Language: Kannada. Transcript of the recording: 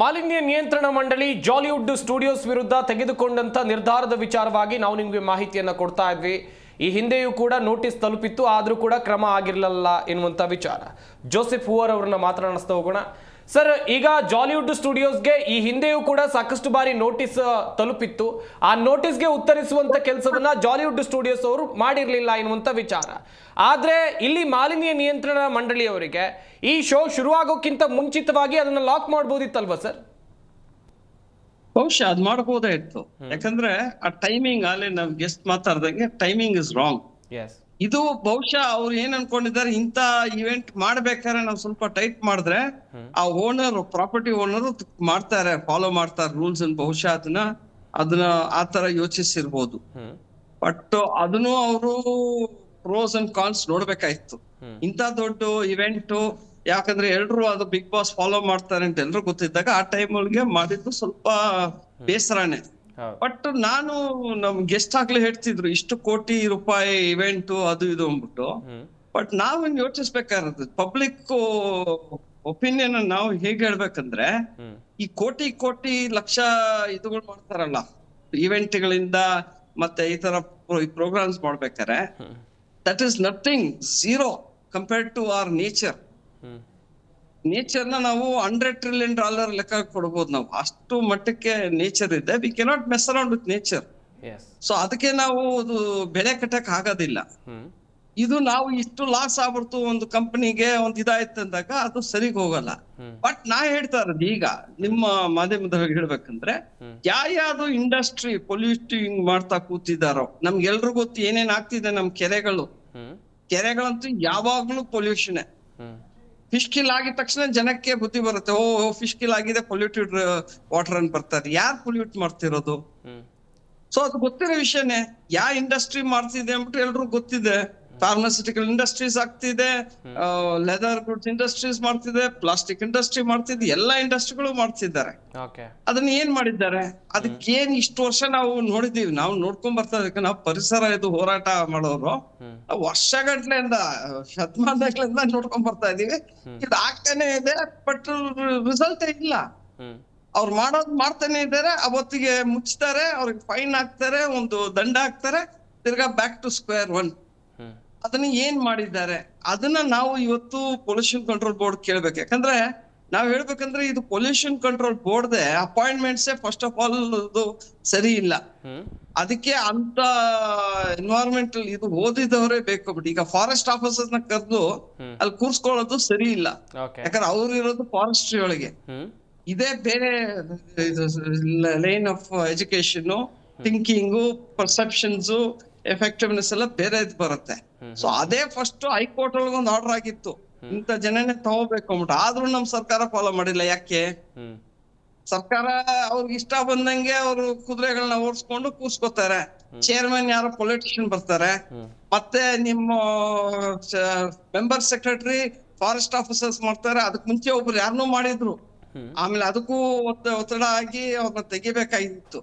ಮಾಲಿನ್ಯ ನಿಯಂತ್ರಣ ಮಂಡಳಿ ಜಾಲಿವುಡ್ ಸ್ಟುಡಿಯೋಸ್ ವಿರುದ್ಧ ತೆಗೆದುಕೊಂಡಂತ ನಿರ್ಧಾರದ ವಿಚಾರವಾಗಿ ನಾವು ನಿಮಗೆ ಮಾಹಿತಿಯನ್ನು ಕೊಡ್ತಾ ಇದ್ವಿ. ಈ ಹಿಂದೆಯೂ ಕೂಡ ನೋಟಿಸ್ ತಲುಪಿತ್ತು, ಆದರೂ ಕೂಡ ಕ್ರಮ ಆಗಿರಲಿಲ್ಲ ಎನ್ನುವಂಥ ವಿಚಾರ. ಜೋಸೆಫ್ ಹೂವರ್ ಅವರನ್ನ ಮಾತನಾಡಿಸ್ತಾ ಹೋಗೋಣ. ಸರ್ ಈಗ ಜಾಲಿವುಡ್ ಸ್ಟುಡಿಯೋಸ್ಗೆ ಈ ಹಿಂದೆಯೂ ಕೂಡ ಸಾಕಷ್ಟು ಬಾರಿ ನೋಟಿಸ್ ತಲುಪಿತ್ತು. ಆ ನೋಟಿಸ್ಗೆ ಉತ್ತರಿಸುವಂತ ಕೆಲಸವನ್ನ ಜಾಲಿವುಡ್ ಸ್ಟುಡಿಯೋಸ್ ಅವರು ಮಾಡಿರಲಿಲ್ಲ ಎನ್ನುವಂತ ವಿಚಾರ. ಆದ್ರೆ ಇಲ್ಲಿ ಮಾಲಿನ್ಯ ನಿಯಂತ್ರಣ ಮಂಡಳಿಯವರಿಗೆ ಈ ಶೋ ಶುರುವಾಗೋಕ್ಕಿಂತ ಮುಂಚಿತವಾಗಿ ಅದನ್ನ ಲಾಕ್ ಮಾಡ್ಬೋದಿತ್ತಲ್ವಾ ಸರ್? ಬಹುಶಃ ಅದ್ ಮಾಡಬಹುದೇ ಇತ್ತು. ಯಾಕಂದ್ರೆ ಆ ಟೈಮಿಂಗ್ ಅಲ್ಲಿ ನಾವು ಗೆಸ್ಟ್ ಮಾತಾಡ್ದಂಗೆ ಟೈಮಿಂಗ್ ಇಸ್ ರಾಂಗ್ ಎಸ್ ಇದು ಬಹುಶಃ ಅವ್ರು ಏನ್ ಅನ್ಕೊಂಡಿದ್ದಾರೆ ಇಂತ ಇವೆಂಟ್ ಮಾಡ್ಬೇಕಾದ್ರೆ ನಾವು ಸ್ವಲ್ಪ ಟೈಟ್ ಮಾಡಿದ್ರೆ ಆ ಓನರ್ ಪ್ರಾಪರ್ಟಿ ಓನರ್ ಮಾಡ್ತಾರೆ ಫಾಲೋ ಮಾಡ್ತಾರೆ ರೂಲ್ಸ್ ಅನ್ ಬಹುಶಃ ಅದನ್ನ ಅದನ್ನ ಆತರ ತರ ಯೋಚಿಸಿರ್ಬೋದು. ಬಟ್ ಅದನ್ನು ಅವರು ಪ್ರೋಸ್ ಅಂಡ್ ಕಾನ್ಸ್ ನೋಡ್ಬೇಕಾಯ್ತು. ಇಂತ ದೊಡ್ಡ ಇವೆಂಟ್ ಯಾಕಂದ್ರೆ ಎಲ್ರು ಅದು ಬಿಗ್ ಬಾಸ್ ಫಾಲೋ ಮಾಡ್ತಾರೆ ಅಂತ ಎಲ್ರು ಗೊತ್ತಿದ್ದಾಗ ಆ ಟೈಮ್ ಒಳಗೆ ಮಾಡಿದ್ದು ಸ್ವಲ್ಪ ಬೇಸರನೇ. ಬಟ್ ನಾನು ನಮ್ ಗೆಸ್ಟ್ ಆಗ್ಲೇ ಹೇಳ್ತಿದ್ರು ಇಷ್ಟು ಕೋಟಿ ರೂಪಾಯಿ ಇವೆಂಟ್ ಅದು ಇದು ಅಂದ್ಬಿಟ್ಟು. ಬಟ್ ನಾವು ಯೋಚಿಸ್ಬೇಕಾಗಿರೋದು ಪಬ್ಲಿಕ್ ಒಪಿನಿಯನ್ ನಾವು ಹೇಗ್ ಹೇಳ್ಬೇಕಂದ್ರೆ ಈ ಕೋಟಿ ಕೋಟಿ ಲಕ್ಷ ಇದುಗಳು ಮಾಡ್ತಾರಲ್ಲ ಇವೆಂಟ್ಗಳಿಂದ ಮತ್ತೆ ಈ ತರ ಪ್ರೋಗ್ರಾಮ್ಸ್ ಮಾಡ್ಬೇಕಾರೆ that is nothing zero compared to our nature ನೇಚರ್ನ ನಾವು ಹಂಡ್ರೆಡ್ ಟ್ರಿಲಿಯನ್ ಡಾಲರ್ ಲೆಕ್ಕ ಕೊಡ್ಬೋದು ನಾವು. ಅಷ್ಟು ಮಟ್ಟಕ್ಕೆ ನೇಚರ್ ಇದೆ. We cannot mess around with nature so ಅದಕ್ಕೆ ನಾವು ಬೆಳೆ ಬೆಲೆ ಕಟ್ಟಕ್ ಆಗೋದಿಲ್ಲ. ಇದು ನಾವು ಇಷ್ಟು ಲಾಸ್ ಆಗ್ಬಿಡ್ತು ಒಂದು ಕಂಪನಿಗೆ ಒಂದು ಇದಾಯ್ತು ಅಂದಾಗ ಅದು ಸರಿಗ್ ಹೋಗಲ್ಲ. ಬಟ್ ನಾ ಹೇಳ್ತಾ ಇರೋದು ಈಗ ನಿಮ್ಮ ಮಾಧ್ಯಮದವ್ರಿಗೆ ಹೇಳ್ಬೇಕಂದ್ರೆ. ಯಾವ್ಯಾವ್ದು ಇಂಡಸ್ಟ್ರಿ ಪೊಲ್ಯೂಟಿಂಗ್ ಮಾಡ್ತಾ ಕೂತಿದಾರೋ ನಮ್ಗೆಲ್ರಿಗೂ ಗೊತ್ತು ಏನೇನ್ ಆಗ್ತಿದೆ ನಮ್ ಕೆರೆಗಳು. ಕೆರೆಗಳಂತೂ ಯಾವಾಗ್ಲೂ ಪೊಲ್ಯೂಷನ್ ಫಿಶ್ ಕಿಲ್ ಆಗಿದ ತಕ್ಷಣ ಜನಕ್ಕೆ ಬುದ್ಧಿ ಬರುತ್ತೆ ಓ ಫಿಶ್ ಕಿಲ್ ಆಗಿದೆ ಪೊಲ್ಯೂಟೆಡ್ ವಾಟರ್ ಅನ್ ಬರ್ತಾರೆ. ಯಾರು ಪೊಲ್ಯೂಟ್ ಮಾಡ್ತಿರೋದು? ಹ್ಮ್. ಸೊ ಅದು ಗೊತ್ತಿರೋ ವಿಷಯನೇ ಯಾವ ಇಂಡಸ್ಟ್ರಿ ಮಾಡ್ತಿದೆ ಅಂದ್ಬಿಟ್ಟು ಎಲ್ರಿಗೂ ಗೊತ್ತಿದೆ. ಫಾರ್ಮಸ್ಯೂಟಿಕಲ್ ಇಂಡಸ್ಟ್ರೀಸ್ ಆಗ್ತಿದೆ ಲೆದರ್ ಗುಡ್ಸ್ ಇಂಡಸ್ಟ್ರೀಸ್ ಮಾಡ್ತಿದೆ ಪ್ಲಾಸ್ಟಿಕ್ ಇಂಡಸ್ಟ್ರಿ ಮಾಡ್ತಿದೆ ಎಲ್ಲಾ ಇಂಡಸ್ಟ್ರಿಗಳು ಮಾಡ್ತಿದ್ದಾರೆ. ಅದನ್ನ ಏನ್ ಮಾಡಿದ್ದಾರೆ? ಅದಕ್ಕೆ ಏನ್ ಇಷ್ಟು ವರ್ಷ ನಾವು ನೋಡಿದೀವಿ ನಾವು ನೋಡ್ಕೊಂಡ್ ಬರ್ತಾ ಇದಕ್ಕೆ ನಾವು ಪರಿಸರ ಇದು ಹೋರಾಟ ಮಾಡೋರು. ವರ್ಷಗಟ್ಲೆಯಿಂದ ಶತಮಾನಗಳಿಂದ ನೋಡ್ಕೊಂಡ್ ಬರ್ತಾ ಇದೀವಿ. ಇದು ಆಗ್ತಾನೆ ಇದೆ ಬಟ್ ರಿಸಲ್ಟ್ ಇಲ್ಲ. ಅವ್ರು ಮಾಡೋದ್ ಮಾಡ್ತಾನೆ ಇದ್ದಾರೆ ಅವತ್ತಿಗೆ ಮುಚ್ತಾರೆ ಅವ್ರಿಗೆ ಫೈನ್ ಹಾಕ್ತಾರೆ ಒಂದು ದಂಡ ಹಾಕ್ತಾರೆ ತಿರ್ಗಾ ಬ್ಯಾಕ್ ಟು ಸ್ಕ್ವೇರ್ ಒನ್ ಅದನ್ನ ಏನ್ ಮಾಡಿದ್ದಾರೆ? ಅದನ್ನ ನಾವು ಇವತ್ತು ಪೊಲ್ಯೂಷನ್ ಕಂಟ್ರೋಲ್ ಬೋರ್ಡ್ ಕೇಳ್ಬೇಕು. ಯಾಕಂದ್ರೆ ನಾವ್ ಹೇಳ್ಬೇಕಂದ್ರೆ ಇದು ಪೊಲ್ಯೂಷನ್ ಕಂಟ್ರೋಲ್ ಬೋರ್ಡ್ ಅಪಾಯಿಂಟ್ಮೆಂಟ್ಸೇ ಫಸ್ಟ್ ಆಫ್ ಆಲ್ ಸರಿ ಇಲ್ಲ. ಅದಕ್ಕೆ ಅಂತ ಎನ್ವೈರನ್ಮೆಂಟಲ್ ಇದು ಓದಿದವರೇ ಬೇಕು ಬಿಟ್ಟು ಈಗ ಫಾರೆಸ್ಟ್ ಆಫೀಸರ್ಸ್ನ ಕರೆದು ಅಲ್ಲಿ ಕೂರ್ಸ್ಕೊಳ್ಳೋದು ಸರಿ ಇಲ್ಲ. ಯಾಕಂದ್ರೆ ಅವ್ರು ಇರೋದು ಫಾರೆಸ್ಟ್ರಿ ಒಳಗೆ. ಇದೇ ಬೇರೆ line of education thinking perceptions effectiveness ಎಲ್ಲ ಬೇರೆ ಇದ್ ಬರುತ್ತೆ. ಸೊ ಅದೇ ಫಸ್ಟ್ ಹೈಕೋರ್ಟ್ ಒಳಗೆ ಒಂದು ಆರ್ಡರ್ ಆಗಿತ್ತು. ಇಂತ ಜನನೇ ತಗೋಬೇಕು ಅಂದ್ಬಿಟ್ಟು. ಆದ್ರೂ ನಮ್ ಸರ್ಕಾರ ಫಾಲೋ ಮಾಡಿಲ್ಲ. ಯಾಕೆ? ಸರ್ಕಾರ ಅವ್ರಿಗೆ ಇಷ್ಟ ಬಂದಂಗೆ ಅವರು ಕುದುರೆಗಳನ್ನ ಓಡಿಸ್ಕೊಂಡು ಕೂರ್ಸ್ಕೊತಾರೆ ಚೇರ್ಮನ್ ಯಾರೋ ಪೊಲಿಟಿಷಿಯನ್ ಬರ್ತಾರೆ. ಮತ್ತೆ ನಿಮ್ಮ ಮೆಂಬರ್ ಸೆಕ್ರೆಟರಿ ಫಾರೆಸ್ಟ್ ಆಫೀಸರ್ಸ್ ಮಾಡ್ತಾರೆ. ಅದಕ್ ಮುಂಚೆ ಒಬ್ರು ಯಾರನ್ನೂ ಮಾಡಿದ್ರು. ಆಮೇಲೆ ಅದಕ್ಕೂ ಒತ್ತ- ಒತ್ತಡ ಆಗಿ ಅವ್ರನ್ನ ತೆಗಿಬೇಕಾಗಿತ್ತು.